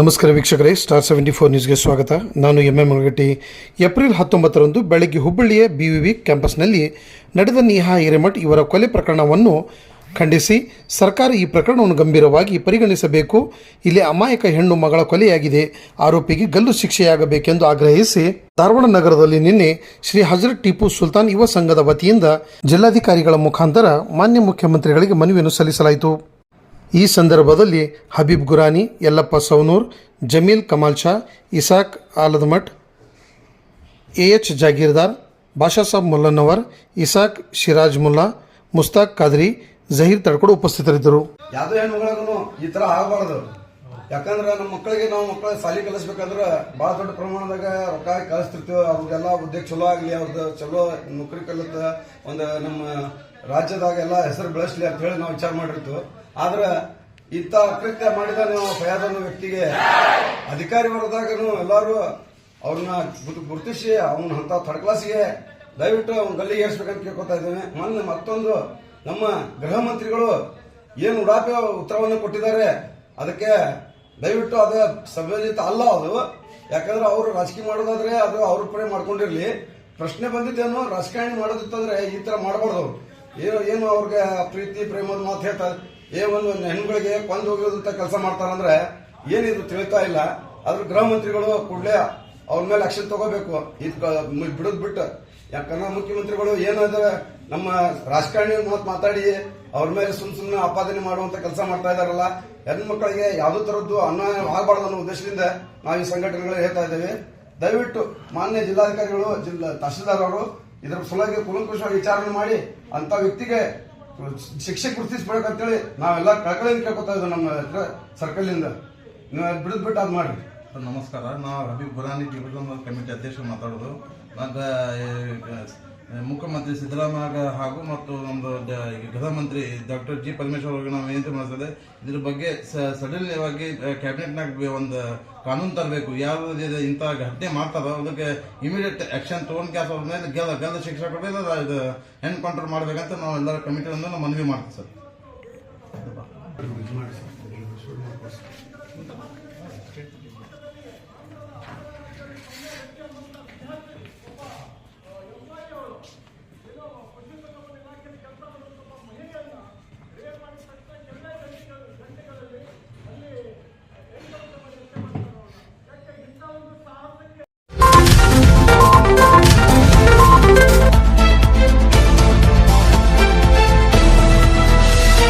ನಮಸ್ಕಾರ ವೀಕ್ಷಕರೇ star seventy four ನ್ಯೂಸ್ಗೆ ಸ್ವಾಗತ. ನಾನು ಎಂ. ಎಂ. ಮುನಗಟ್ಟಿ ಏಪ್ರಿಲ್ ಹತ್ತೊಂಬತ್ತರಂದು ಬೆಳಗ್ಗೆ ಹುಬ್ಬಳ್ಳಿಯ ಬಿ ವಿ ವಿ ಕ್ಯಾಂಪಸ್ನಲ್ಲಿ ನಡೆದ ನೇಹಾ ಹಿರೇಮಠ್ ಇವರ ಕೊಲೆ ಪ್ರಕರಣವನ್ನು ಖಂಡಿಸಿ ಸರ್ಕಾರ ಈ ಪ್ರಕರಣವನ್ನು ಗಂಭೀರವಾಗಿ ಪರಿಗಣಿಸಬೇಕು. ಇಲ್ಲಿ ಅಮಾಯಕ ಹೆಣ್ಣು ಮಗಳ ಕೊಲೆಯಾಗಿದೆ. ಆರೋಪಿಗೆ ಗಲ್ಲು ಶಿಕ್ಷೆಯಾಗಬೇಕೆಂದು ಆಗ್ರಹಿಸಿ ಧಾರವಾಡ ನಗರದಲ್ಲಿ ನಿನ್ನೆ ಶ್ರೀ ಹಜರತ್ ಟಿಪ್ಪು ಸುಲ್ತಾನ್ ಯುವ ಸಂಘದ ವತಿಯಿಂದ ಜಿಲ್ಲಾಧಿಕಾರಿಗಳ ಮುಖಾಂತರ ಮಾನ್ಯ ಮುಖ್ಯಮಂತ್ರಿಗಳಿಗೆ ಮನವಿಯನ್ನು ಸಲ್ಲಿಸಲಾಯಿತು. ಈ ಸಂದರ್ಭದಲ್ಲಿ Habib Gurani, Yallappa Saunur Jameel Kamal Shah, Isaac Aladamath A H Jagirdar, Basha Sab Mullannavar Isaac Shiraj Mulla, Mustaq Khadri Zaheer Tadkodu ಉಪಸ್ಥಿತರಿದ್ದರು. ಯಾವುದೇ ಹೆಣ್ಣುಗಳಿಗೂ ಈ ತರ ಆಗಬಾರ್ದು. ಯಾಕಂದ್ರೆ ನಮ್ಮ ಮಕ್ಕಳಿಗೆ ನಾವು ಮಕ್ಕಳ ಸಾಲಿ ಕಲಿಸ್ಬೇಕಂದ್ರೆ ಬಹಳ ದೊಡ್ಡ ಪ್ರಮಾಣದಾಗ ರೊಕ್ಕ ಕಲಿಸ್ತಿರ್ತೀವಿ ಅವ್ರಿಗೆಲ್ಲ ಉದ್ಯೋಗ ಚಲೋ ಆಗಲಿ ಅವ್ರದ್ದು ಚಲೋ ನೌಕರಿ ಕಲಿತ ಒಂದು ನಮ್ಮ ರಾಜ್ಯದಾಗ ಎಲ್ಲ ಹೆಸರು ಬೆಳೆಸಲಿ ಅಂತ ಹೇಳಿ ನಾವು ವಿಚಾರ ಮಾಡಿರ್ತು ಆದ್ರೆ ಇಂಥ ಅಕೃತ್ಯ ಮಾಡಿದ ನಾವು ಫಯಾದ ವ್ಯಕ್ತಿಗೆ ಅಧಿಕಾರಿ ವರ್ಗದಾಗನು ಎಲ್ಲರೂ ಅವ್ರನ್ನ ಗುರ್ತು- ಗುರುತಿಸಿ ಅವನ ಅಂತ ಥರ್ಡ್ ಕ್ಲಾಸ್ಗೆ ದಯವಿಟ್ಟು ಅವ್ನ ಗಲ್ಲಿಗೆ ಏರ್ಸ್ಬೇಕಂತ ಕೇಳ್ಕೊತಾ ಇದ್ದೇನೆ. ಮೊನ್ನೆ ಮತ್ತೊಂದು ನಮ್ಮ ಗೃಹ ಮಂತ್ರಿಗಳು ಏನು ಉಡಾಪೆ ಉತ್ತರವನ್ನು ಕೊಟ್ಟಿದ್ದಾರೆ. ಅದಕ್ಕೆ ದಯವಿಟ್ಟು ಅದ ಸಂಯೋಜಿತ ಅಲ್ಲ ಅದು. ಯಾಕಂದ್ರೆ ಅವರು ರಾಜಕೀಯ ಮಾಡೋದಾದ್ರೆ ಅದು ಅವ್ರ ಪಡೆ ಮಾಡ್ಕೊಂಡಿರ್ಲಿ. ಪ್ರಶ್ನೆ ಬಂದಿದ್ದೇನು ರಾಜಕಾರಣಿ ಮಾಡೋದಿತ್ತಂದ್ರೆ ಈ ತರ ಮಾಡಬಾರ್ದು ಏನು ಏನು ಅವ್ರಿಗೆ ಪ್ರೀತಿ, ಪ್ರೇಮದ ಮಾತು ಹೇಳ್ತಾರೆ ಏ, ಒಂದು ಹೆಣ್ಣುಗಳಿಗೆ ಕೊಂದು ಹೋಗಿರೋದಂತ ಕೆಲಸ ಮಾಡ್ತಾರಂದ್ರೆ ಏನಿದು ತಿಳಿತಾ ಇಲ್ಲ. ಆದ್ರೆ ಗೃಹ ಮಂತ್ರಿಗಳು ಕೂಡಲೇ ಅವ್ರ ಮೇಲೆ ಆಕ್ಷನ್ ತಗೋಬೇಕು. ಇದು ಬಿಡೋದ್ ಬಿಟ್ಟು. ಯಾಕಂದ್ರೆ ಮುಖ್ಯಮಂತ್ರಿಗಳು ಏನಾದ್ರೆ ನಮ್ಮ ರಾಜಕಾರಣಿ ಮಾತು ಮಾತಾಡಿ ಅವ್ರ ಮೇಲೆ ಸುಮ್ ಸುಮ್ಮನೆ ಆಪಾದನೆ ಮಾಡುವಂತ ಕೆಲಸ ಮಾಡ್ತಾ ಇದಾರಲ್ಲ, ಹೆಣ್ಮಕ್ಳಿಗೆ ಯಾವುದೇ ತರದ್ದು ಅನ್ಯಾಯ ಆಗಬಾರ್ದು ಅನ್ನೋ ಉದ್ದೇಶದಿಂದ ನಾವು ಈ ಸಂಘಟನೆಗಳು ಹೇಳ್ತಾ ಇದ್ದೇವೆ. ದಯವಿಟ್ಟು ಮಾನ್ಯ ಜಿಲ್ಲಾಧಿಕಾರಿಗಳು, ಜಿಲ್ಲಾ ತಹಶೀಲ್ದಾರ್ ಅವರು ಇದರ ಸಲುವಾಗಿ ಕುಲಂಕುಷವಾಗಿ ವಿಚಾರಣೆ ಮಾಡಿ ಅಂತ ವ್ಯಕ್ತಿಗೆ ಶಿಕ್ಷೆ ಗುರುತಿಸ್ಬೇಕಂತೇಳಿ ನಾವೆಲ್ಲ ಕಳಕಳಿಯಿಂದ ಕೇಳ್ಕೊತಾ ಇದ್ದೀವಿ ನಮ್ಮ ಇಂದ ನೀವು ಬಿಡದ್ ಬಿಟ್ಟು ಅದ್ ಮಾಡಿ ನಮಸ್ಕಾರ. ನಾವು ರವಿ ಬುರಾನಿ ಕಮಿಟಿ ಅಧ್ಯಕ್ಷರು ಮಾತಾಡೋದು. ನಾಗ ಮುಖ್ಯಮಂತ್ರಿ ಸಿದ್ದರಾಮಯ್ಯ ಹಾಗೂ ಮತ್ತು ನಮ್ಮದು ಗೃಹ ಡಾಕ್ಟರ್ ಜಿ ಪರಮೇಶ್ವರ್ ಅವರಿಗೆ ನಾವು ವಿನಂತಿ ಮಾಡ್ತದೆ ಇದ್ರ ಬಗ್ಗೆ ಸಡನ್ಲಿವಾಗಿ ಕ್ಯಾಬಿನೆಟ್ನಾಗ ಒಂದು ಕಾನೂನು ತರಬೇಕು. ಯಾರು ಇಂಥ ಘಟನೆ ಮಾಡ್ತಾರೋ ಅದಕ್ಕೆ ಇಮಿಡಿಯೇಟ್ ಆಕ್ಷನ್ ತೊಗೊಂಡು ಕ್ಯಾಸ್ ಅವ್ರ ಮೇಲೆ ಗೆಲ್ಲ ಗೆಲ್ಲ ಶಿಕ್ಷೆ ಇಲ್ಲ ಇದು ಹೆಂಡ್ ಕಂಟ್ರೋಲ್ ಮಾಡಬೇಕಂತ ನಾವು ಎಲ್ಲರ ಕಮಿಟಿಯನ್ನು ನಾವು ಮನವಿ ಮಾಡ್ತೀವಿ ಸರ್.